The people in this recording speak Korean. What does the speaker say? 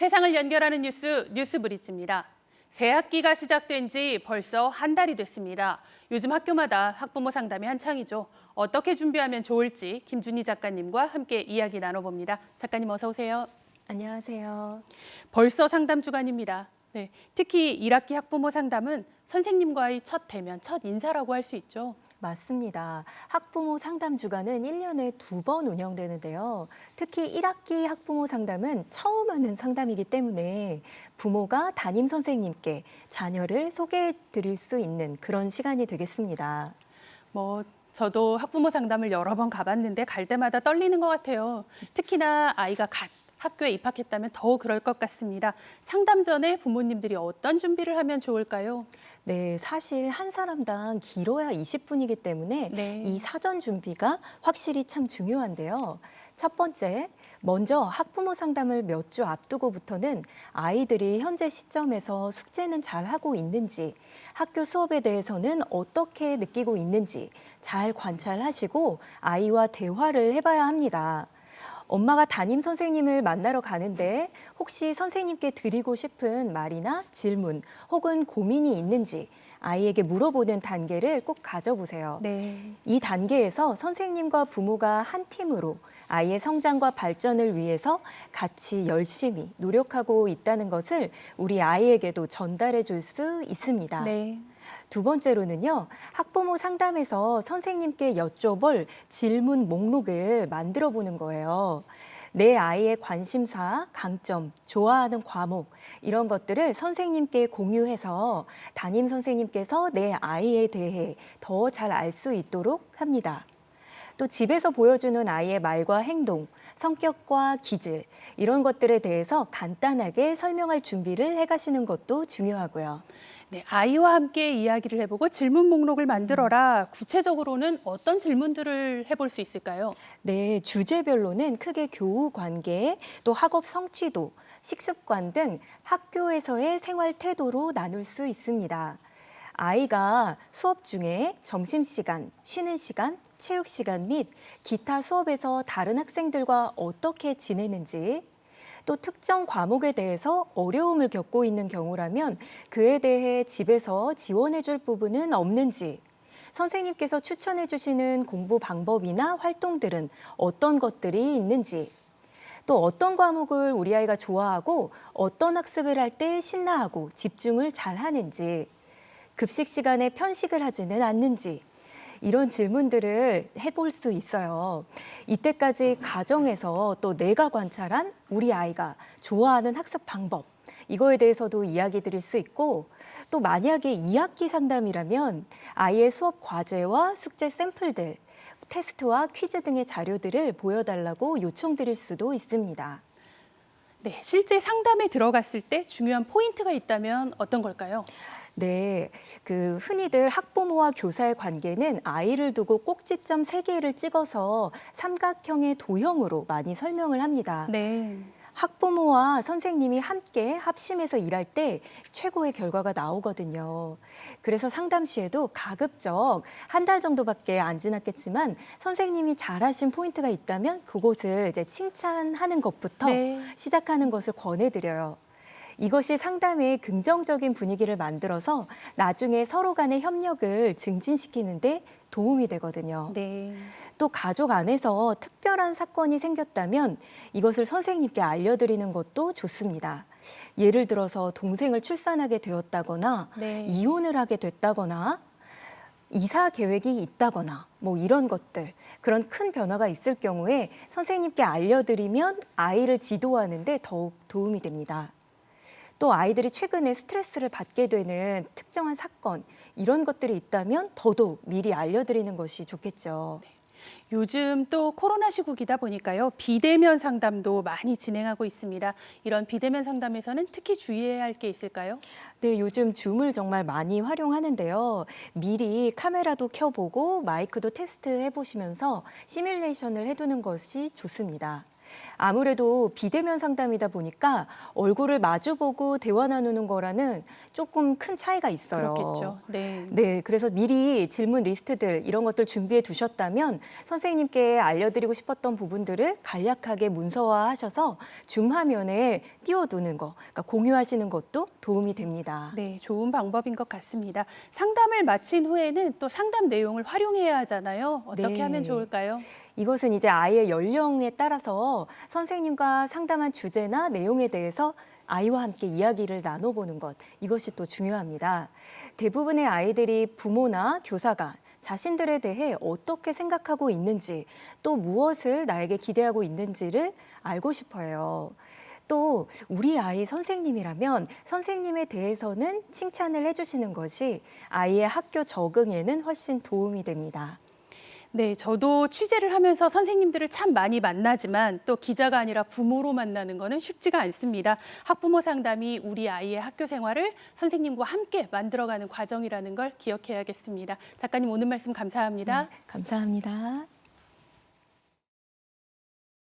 세상을 연결하는 뉴스 뉴스브리지입니다. 새 학기가 시작된 지 벌써 한 달이 됐습니다. 요즘 학교마다 학부모 상담이 한창이죠. 어떻게 준비하면 좋을지 김준희 작가님과 함께 이야기 나눠봅니다. 작가님 어서 오세요. 안녕하세요. 벌써 상담 주간입니다. 네, 특히 1학기 학부모 상담은 선생님과의 첫 대면, 첫 인사라고 할 수 있죠. 맞습니다. 학부모 상담 주간은 1년에 두 번 운영되는데요. 특히 1학기 학부모 상담은 처음 하는 상담이기 때문에 부모가 담임 선생님께 자녀를 소개해 드릴 수 있는 그런 시간이 되겠습니다. 뭐 저도 학부모 상담을 여러 번 가봤는데 갈 때마다 떨리는 것 같아요. 특히나 아이가 갓 학교에 입학했다면 더 그럴 것 같습니다. 상담 전에 부모님들이 어떤 준비를 하면 좋을까요? 네, 사실 한 사람당 길어야 20분이기 때문에 네. 이 사전 준비가 확실히 참 중요한데요. 첫 번째, 먼저 학부모 상담을 몇 주 앞두고부터는 아이들이 현재 시점에서 숙제는 잘 하고 있는지, 학교 수업에 대해서는 어떻게 느끼고 있는지 잘 관찰하시고 아이와 대화를 해봐야 합니다. 엄마가 담임 선생님을 만나러 가는데 혹시 선생님께 드리고 싶은 말이나 질문 혹은 고민이 있는지 아이에게 물어보는 단계를 꼭 가져보세요. 네. 이 단계에서 선생님과 부모가 한 팀으로 아이의 성장과 발전을 위해서 같이 열심히 노력하고 있다는 것을 우리 아이에게도 전달해 줄 수 있습니다. 네. 두 번째로는요, 학부모 상담에서 선생님께 여쭤볼 질문 목록을 만들어 보는 거예요. 내 아이의 관심사, 강점, 좋아하는 과목, 이런 것들을 선생님께 공유해서 담임 선생님께서 내 아이에 대해 더 잘 알 수 있도록 합니다. 또 집에서 보여주는 아이의 말과 행동, 성격과 기질, 이런 것들에 대해서 간단하게 설명할 준비를 해 가시는 것도 중요하고요. 네, 아이와 함께 이야기를 해보고 질문 목록을 만들어라. 구체적으로는 어떤 질문들을 해볼 수 있을까요? 네, 주제별로는 크게 교우 관계, 또 학업 성취도, 식습관 등 학교에서의 생활 태도로 나눌 수 있습니다. 아이가 수업 중에 점심시간, 쉬는 시간, 체육 시간 및 기타 수업에서 다른 학생들과 어떻게 지내는지, 또 특정 과목에 대해서 어려움을 겪고 있는 경우라면 그에 대해 집에서 지원해 줄 부분은 없는지, 선생님께서 추천해 주시는 공부 방법이나 활동들은 어떤 것들이 있는지, 또 어떤 과목을 우리 아이가 좋아하고 어떤 학습을 할 때 신나하고 집중을 잘 하는지, 급식 시간에 편식을 하지는 않는지, 이런 질문들을 해볼 수 있어요. 이때까지 가정에서 또 내가 관찰한 우리 아이가 좋아하는 학습 방법, 이거에 대해서도 이야기 드릴 수 있고 또 만약에 2학기 상담이라면 아이의 수업 과제와 숙제 샘플들, 테스트와 퀴즈 등의 자료들을 보여달라고 요청드릴 수도 있습니다. 네, 실제 상담에 들어갔을 때 중요한 포인트가 있다면 어떤 걸까요? 네, 그 흔히들 학부모와 교사의 관계는 아이를 두고 꼭지점 세개를 찍어서 삼각형의 도형으로 많이 설명을 합니다. 네. 학부모와 선생님이 함께 합심해서 일할 때 최고의 결과가 나오거든요. 그래서 상담 시에도 가급적 한 달 정도밖에 안 지났겠지만 선생님이 잘하신 포인트가 있다면 그곳을 이제 칭찬하는 것부터 네. 시작하는 것을 권해드려요. 이것이 상담의 긍정적인 분위기를 만들어서 나중에 서로 간의 협력을 증진시키는데 도움이 되거든요. 네. 또 가족 안에서 특별한 사건이 생겼다면 이것을 선생님께 알려드리는 것도 좋습니다. 예를 들어서 동생을 출산하게 되었다거나 네. 이혼을 하게 됐다거나 이사 계획이 있다거나 뭐 이런 것들 그런 큰 변화가 있을 경우에 선생님께 알려드리면 아이를 지도하는데 더욱 도움이 됩니다. 또 아이들이 최근에 스트레스를 받게 되는 특정한 사건 이런 것들이 있다면 더더욱 미리 알려드리는 것이 좋겠죠. 요즘 또 코로나 시국이다 보니까요. 비대면 상담도 많이 진행하고 있습니다. 이런 비대면 상담에서는 특히 주의해야 할 게 있을까요? 네, 요즘 줌을 정말 많이 활용하는데요. 미리 카메라도 켜보고 마이크도 테스트 해 보시면서 시뮬레이션을 해두는 것이 좋습니다. 아무래도 비대면 상담이다 보니까 얼굴을 마주보고 대화 나누는 거라는 조금 큰 차이가 있어요. 그렇겠죠. 네. 네, 그래서 미리 질문 리스트들 이런 것들 준비해 두셨다면 선생님께 알려드리고 싶었던 부분들을 간략하게 문서화하셔서 줌 화면에 띄워두는 거, 그러니까 공유하시는 것도 도움이 됩니다. 네, 좋은 방법인 것 같습니다. 상담을 마친 후에는 또 상담 내용을 활용해야 하잖아요. 어떻게 네. 하면 좋을까요? 이것은 이제 아이의 연령에 따라서 선생님과 상담한 주제나 내용에 대해서 아이와 함께 이야기를 나눠보는 것, 이것이 또 중요합니다. 대부분의 아이들이 부모나 교사가 자신들에 대해 어떻게 생각하고 있는지, 또 무엇을 나에게 기대하고 있는지를 알고 싶어요. 또 우리 아이 선생님이라면 선생님에 대해서는 칭찬을 해주시는 것이 아이의 학교 적응에는 훨씬 도움이 됩니다. 네, 저도 취재를 하면서 선생님들을 참 많이 만나지만 또 기자가 아니라 부모로 만나는 거는 쉽지가 않습니다. 학부모 상담이 우리 아이의 학교 생활을 선생님과 함께 만들어가는 과정이라는 걸 기억해야겠습니다. 작가님 오늘 말씀 감사합니다. 감사합니다.